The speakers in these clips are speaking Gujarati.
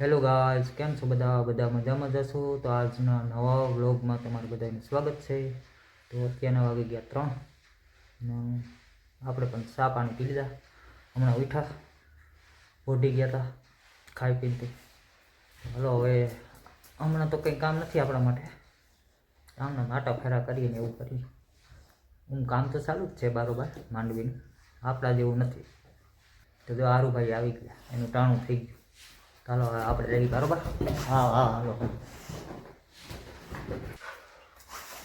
હેલો ગાઈઝ કેમ છો બધા? બધા મજામાં જશો તો આજના નવા વ્લોગમાં તમારું બધાનું સ્વાગત છે. તો અત્યારના વાગે ગયા ત્રણ. ને આપણે પણ ચા પાણી પી લીધા. હમણાં ઉઠા ઓઢી ગયા હતા ખાઈ પીને હલો, હવે હમણાં તો કંઈ કામ નથી આપણા માટે. કામના નાટા ફેરા કરીએ ને એવું કરીએ. હું કામ તો ચાલુ જ છે બારોબાર માંડવીનું. આપણા જેવું નથી. તો જો આરુભાઈ આવી ગયા. એનું ટાણું થઈ ગયું. ચાલો હવે આપણે રેડી બરોબર? હા હા હાલો.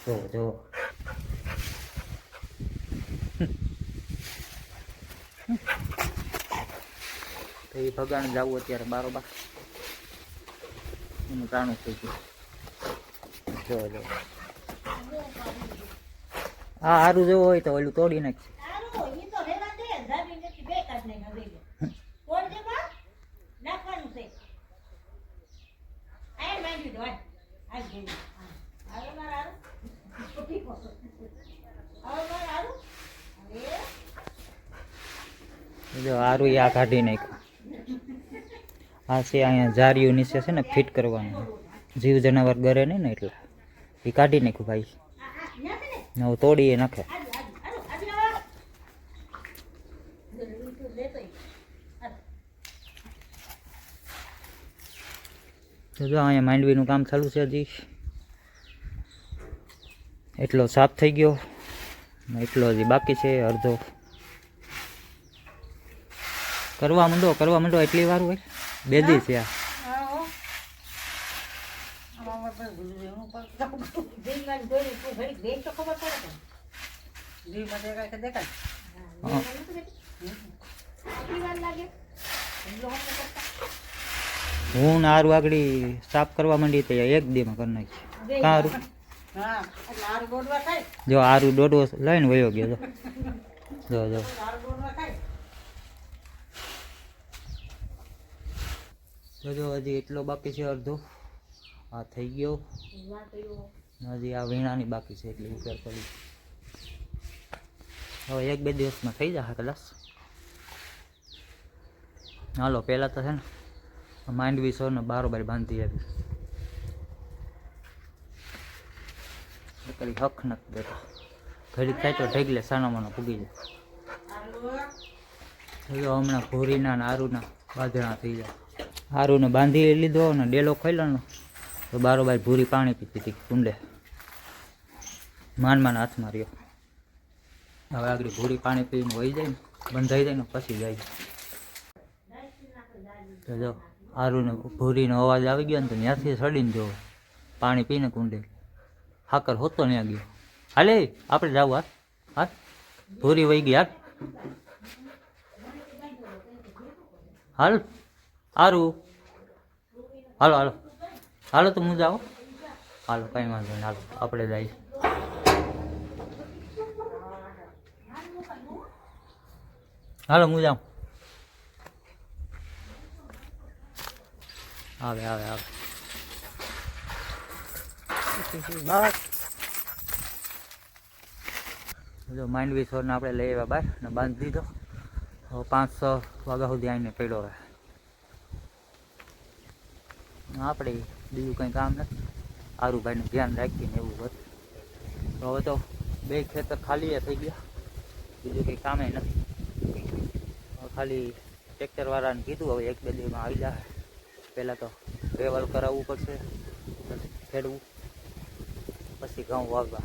જો જો. તો એ જવું અત્યારે બારોબાર? એનું જાણું થઈ ગયું. જો જો. હા સારું જેવું હોય તો ઓલું તોડી નાખશે સારું, ઈ તો રહેવા દે, ધાબી નથી, બે કાઢ નાખ્યા, લઈ લે. કોણ છે બા? નાખવાનું છે. આ માંડ્યું તો, હાલ. હાલ ઘેરી. હા. હાલો મારે હારું. હવે મારે હારું. હવે જો આરું આ કાઢી નાખ્યું. આ છે અહીંયા જારીઓ નીચે છે ને ફિટ કરવાનું. જીવ જનાવર ગરે નહીં ને એટલે. એ કાઢી નાખ્યું ભાઈ. આ, આ, ન્યા છે ને? ને હવે તોડીએ નાખે હાલ, હાલ, હાલો, આવી આવો. ઈ તો લેતો ઈ. હાલ. તો જો અહીંયા માંડવીનું કામ ચાલુ છે હજી. એટલો સાફ થઈ ગયો. એટલો હજી બાકી છે અડધો. કરવા માંડો કરવા માંડો એટલી વાર હોય? બે દી છે આ. ભીલવાન ને આરું આગળ સાફ કરવા માંડી તો એક દીમાં કરી નાખી કારું. જો આરું દોડવો લઈને વયો ગયો જો. જો જો. જો હજી એટલો બાકી છે અડધો. આ થઈ ગયો. હજી આ વીણાની બાકી છે એટલી ઉપર પડી. હવે એક બે દિવસમાં થઈ જશે કદાચ હાલો પહેલાં તો છે ને માંડવી સો ને બારોબાર બાંધી આવી કરી હક નથી દેતો. ઘડી થાય તો ઢગલે સાનામાનો પૂગી જાય. જો હમણાં ભૂરીના ને આરુના બાંધણા થઈ જાય. આરુને બાંધી લીધો ને ડેલો ખોલ્યો તો બારોબાર ભૂરી પાણી પીતી હતી કુંડે. માન માન હાથમાં રહ્યો હવે આગળ ભૂરી પાણી પીને વહી જાય ને, બંધાઈ જાય ને, પછી જાય. તો જો. આરુને ભૂરીનો અવાજ આવી ગયો ને તો ત્યાંથી સડીને જો પાણી પીને કુંડે. હાકર હોતો ત્યાં ગયો. હાલે, આપણે જાવ હા હા ભૂરી વહી ગઈ, હાલ. હાલ. આરુ હાલો હાલો. હાલો તો હું જાઓ હાલો, કંઈ વાંધો નહીં. હાલો, આપણે જઈએ હાલો, હું જાઉં. આવે આવે આવે બસ જો માંડવી છોડને આપણે લઈ આવ્યા બહાર ને બાંધી દીધો. હવે પાંચસો વાગ્યા સુધી આવીને પડ્યો હવે. આપણે બીજું કંઈ કામ નથી. આરુભાઈનું ધ્યાન રાખીને એવું હોત. તો હવે તો બે ખેતર ખાલી થઈ ગયા. બીજું કંઈ કામે નથી. ખાલી ટ્રેક્ટરવાળાને કીધું, હવે એક બે દિવસમાં આવી જાય પહેલાં તો વેવાલ કરાવવું પડશે ખેડવું, પછી ઘઉં વાવવા.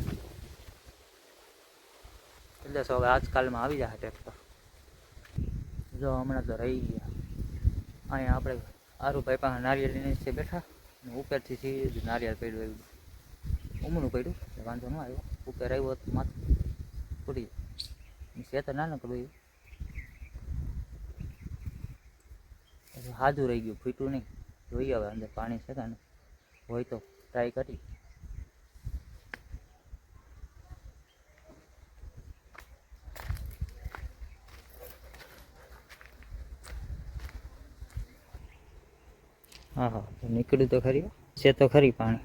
એટલે હવે આજકાલમાં આવી જાય ટ્રેક્ટર જો હમણાં તો રહી ગયા. અહીંયા આપણે આરુભાઈ પાસે નારિયેળ નીચે બેઠા ને ઉપરથી સીધું નારિયેળ પડ્યું આવ્યું ઉમણું પડ્યું વાંધો ન આવ્યો. ઉપર આવ્યો તો માથું ફૂટી છે તો નાનકડું એવું. હાજુ રહી ગયું, ફૂટ્યું નહીં. જોઈએ હવે અંદર પાણી છે નહીં હોય તો ટ્રાય કરી. હા હા, નીકળ્યું તો ખરી. છે તો ખરી પાણી.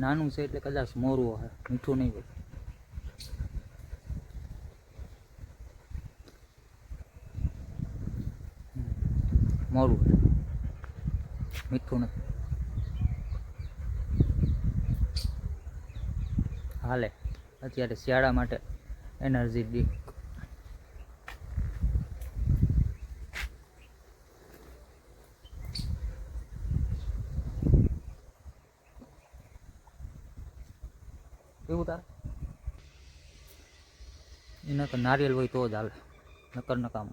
નાનું છે એટલે કદાચ મોરું હોય, મીઠું નહીં હોય. મોરું મીઠું નથી. હાલે, અત્યારે શિયાળા માટે એનર્જી ડ્રિંક કેવું તારે? એના નારિયેલ હોય તો જ હાલે, નકર નકામ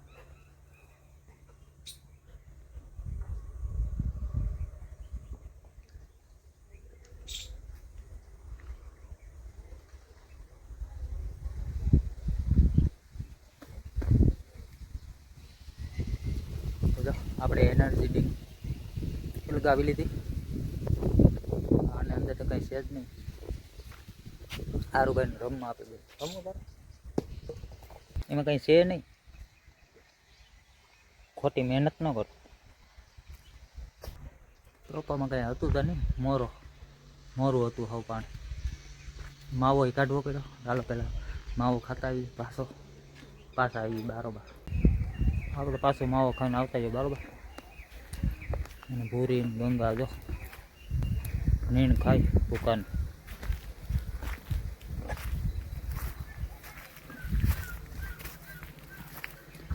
તો જો આપણે એનર્જી ડ્રિંક ઉલગાવી લીધી. અને અંદર તો કંઈ છે જ નહીં. સારું ભાઈને રમવા આપી દે. રમવું બરાબર એમાં કંઈ છે નહીં. ખોટી મહેનત ન કર. રોપામાં કંઈ હતું તો નહીં. મોરો. મોરું હતું હાવ પાણી. માવો કાઢવો પડ્યો. ચાલો પહેલાં માવો ખાતા આવી પાછો. પાછા આવી બારોબાર. આપણે પાછો માવો ખાઈને આવતા જઈએ, બરોબર? અને ભૂરી ને ગંગા જો. નીણ ખાય દુકાન.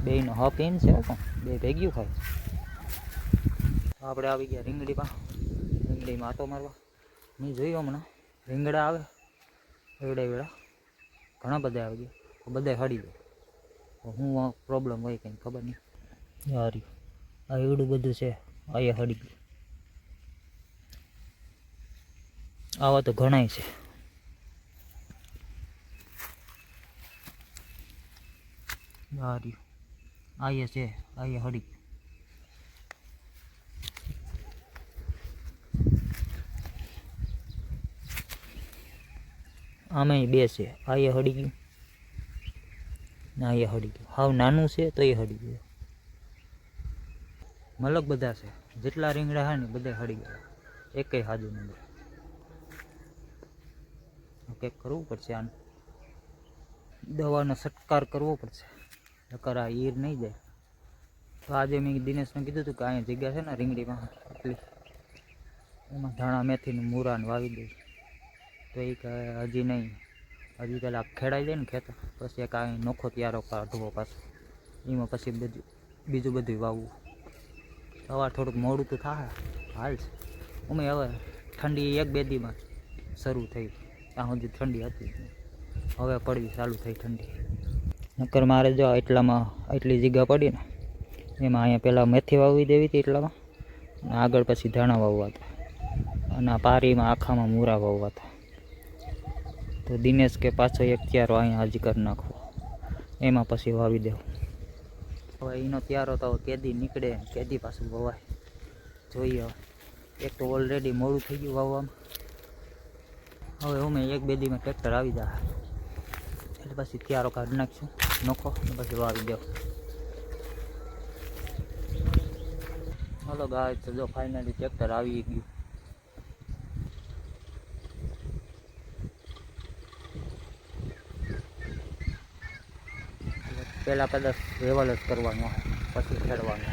બેયનો હક એમ છે બે ભેગ્યું ખાય. આપણે આવી ગયા રીંગડીમાં. રીંગડીમાં આટો મારવા. મેં જોયું હમણાં, રીંગડા આવે, એવડા એવડા. ઘણા બધા આવી ગયા. બધા હળી તો હું પ્રોબ્લેમ હોય કંઈ ખબર નહીં. યાર આ એવડું બધું છે. અહીંયા હડી ગયું. આવા તો ઘણાય છે. યાર આયે છે. આયે હડી ગયું. આમાંય બે છે. આયે હડી ગયું. ને, એ હળી ગયું. હાવ નાનું છે તો એ હળી ગયું. મલક બધા છે. જેટલા રીંગણા હા ને બધા હળી ગયા. એકેય હાજુ નહીં કંઈક કરવું પડશે આનું. દવાનો સત્કાર કરવો પડશે. નકર આ ઈર નહીં જાય. તો આજે મેં દિનેશને કીધું હતું કે અહીંયા જગ્યા છે ને રીંગણીમાં એટલી એમાં ધાણા મેથીનું મૂરાને વાવી દઈશ. તો એ કહે, હજી નહીં. હજી પહેલાં ખેડાઈ જાય ને ખેતર. પછી એક અહીં નોખો ત્યારો કાઢવો પાછો. એમાં પછી બધું, બીજું બધું વાવવું. સવાર થોડુંક મોડું તો થાય. હાલ છે. અમે હવે ઠંડી એક બે દીમાં શરૂ થઈ. ત્યાં સુધી ઠંડી હતી હવે પડવી ચાલુ થઈ ઠંડી. નકર મારે જો એટલામાં એટલી જગ્યા પડી ને, એમાં અહીંયા પહેલાં મેથી વાવી દેવી હતી એટલામાં. આગળ પછી ધાણા વાવવા હતા. અને પારીમાં આખામાં મૂરા વાવવા હતા. તો દિનેશ કે પાછો એક ત્યારો અહીંયા હજી કરી નાખવો. એમાં પછી વાવી દેવું. હવે એનો ત્યારો તો કેદી નીકળે, કેદી પાછું વવાય. જોઈએ એક તો ઓલરેડી મોડું થઈ ગયું વાવવામાં. હવે અમે એક બે દીમાં ટ્રેક્ટર આવી જાય એટલે પછી ત્યારો કાઢી નાખશું, નોખો પછી વાવી દેવું. હલો ગાય તો જો ફાઇનલી ટ્રેક્ટર આવી ગયું. પહેલાં કદાચ લેવલ જ કરવાનો પછી ખેડવાનું.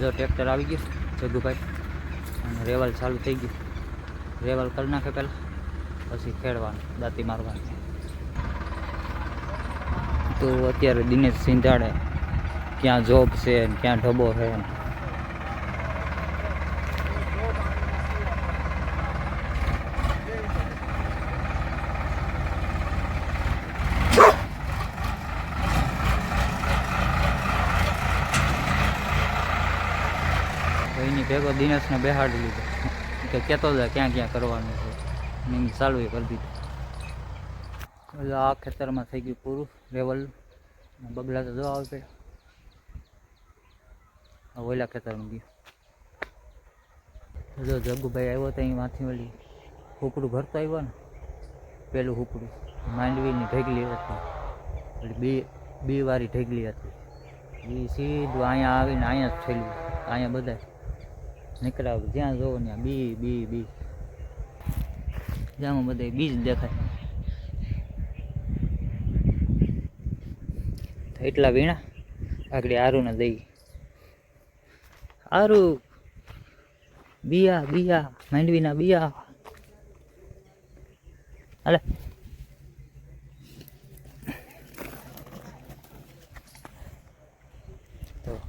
જો ટ્રેક્ટર આવી ગયું જગુભાઈ અને રેવલ ચાલુ થઈ ગયું. રેવલ કરી નાખે પહેલાં, પછી ખેડવાનું, દાંતી મારવાની. તો અત્યારે દિનેશ સિંધાડે ક્યાં જોબ છે ક્યાં ઢબો છે ભેગો દિનેશને બેહાડી લીધો. કે કહેતો હતા ક્યાં ક્યાં કરવાનું છે. ને ચાલુ એ કરી દીધું. એટલે આ ખેતરમાં થઈ ગયું પૂરું લેવલ. બગલા તો જો આવે પેલા ઓલા ખેતરમાં ગયું. જો જગુભાઈ આવ્યો તો અહીં માંથી ઓલી હુકડું ભરતો આવ્યો ને, પેલું હુકડું. માંડવીની ઢેગલી હતી. એટલે બે બે વારી ઢેગલી હતી. એ સીધું અહીંયા આવીને અહીંયા જ થયેલું. અહીંયા બધા નીકળ્યા જ્યાં જોવો ત્યાં બી બી બી. જ્યાં બધે બીજ દેખાય. તો એટલા વીણા, આગળ આરુને દઈ. આરુ બિયા બિયા, માંડવીના બિયા. હાલે. તો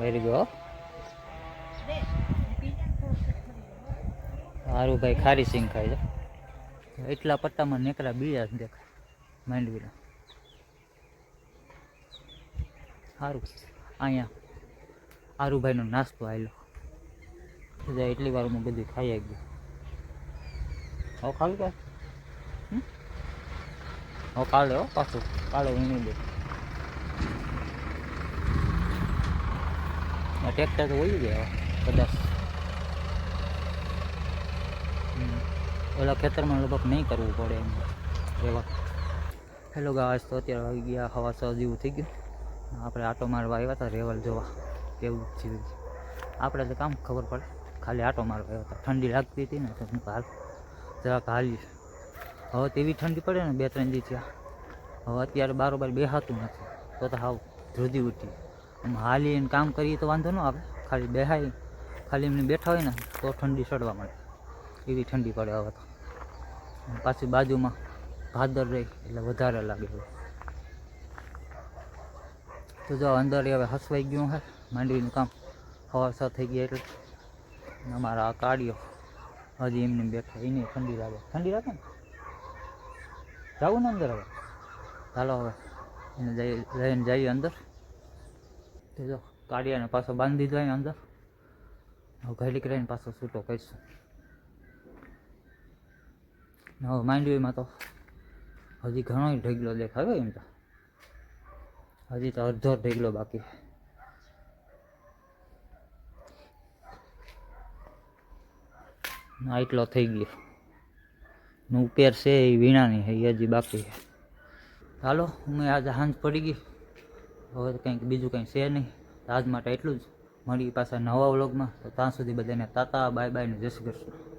વેરી ગો સારું ભાઈ, ખારી સિંગ ખાય છે. એટલા પટ્ટામાં નેકરા બીજા દેખાય, માંડવીના. સારું અહીંયા આરુભાઈનો નાસ્તો આવેલો એટલી વારમાં બધું ખાઈ ગયું હો, ખાલી હમ? હવે કાલે હો, પાછું કાલે વીણી દે ટેક્ટર તો હોય ગયા કદાચ. ઓલા ખેતરમાં લગભગ નહીં કરવું પડે એમ. એવા. હેલો ગાસ તો અત્યારે આવી ગયા હવા સો જેવું થઈ ગયું. આપણે આટો મારવા આવ્યા હતા, રેવલ જોવા. કેવું છે. આપણે તો કામ ખબર પડે. ખાલી આટો મારવા આવ્યા હતા. ઠંડી લાગતી હતી ને, તો હું હાલ જરાક હાલી હવે તેવી ઠંડી પડે ને, બે ત્રણ દી ત્યાં હવે અત્યારે બારોબાર બેહાતું નથી. તો તો હાવ ધ્રુધી ઉઠી. આમ હાલીને કામ કરીએ તો વાંધો ન આવે. ખાલી બેહાય. ખાલી એમને બેઠા હોય ને, તો ઠંડી ચડવા મળે એવી ઠંડી પડે હવે તો. પાછી બાજુમાં ભાદર રહી, એટલે વધારે લાગે હવે. તો જો અંદર હવે હસવાઈ ગયું હે, માંડવીનું કામ. હવા થઈ ગયા એટલે. અમારા આ કાઢ્યો હજી એમને બેઠા, એને ઠંડી લાગે. ઠંડી લાગે ને? જવું ને અંદર હવે? ચાલો હવે, એને જઈ, લઈને જઈએ અંદર. તો જો કાઢિયાને પાછો બાંધી દીધો અંદર. ઘડી કરીને પાછો છૂટો કરીશું. હવે માંડવીમાં તો હજી ઘણો ઢગલો દેખાયો એમ તો. હજી તો અડધો ઢગલો બાકી આટલો થઈ ગયો. નું ઉપેર છે એ વીણાની છે, એ હજી બાકી છે. ચાલો હું આજે સાંજ પડી ગઈ. હવે કંઈક બીજું કંઈ છે નહીં. આજ માટે એટલું જ. મળી પાછા નવા વ્લોગમાં. તો ત્યાં સુધી બધાને તાતા બાય બાય ને જય શ્રી કૃષ્ણ.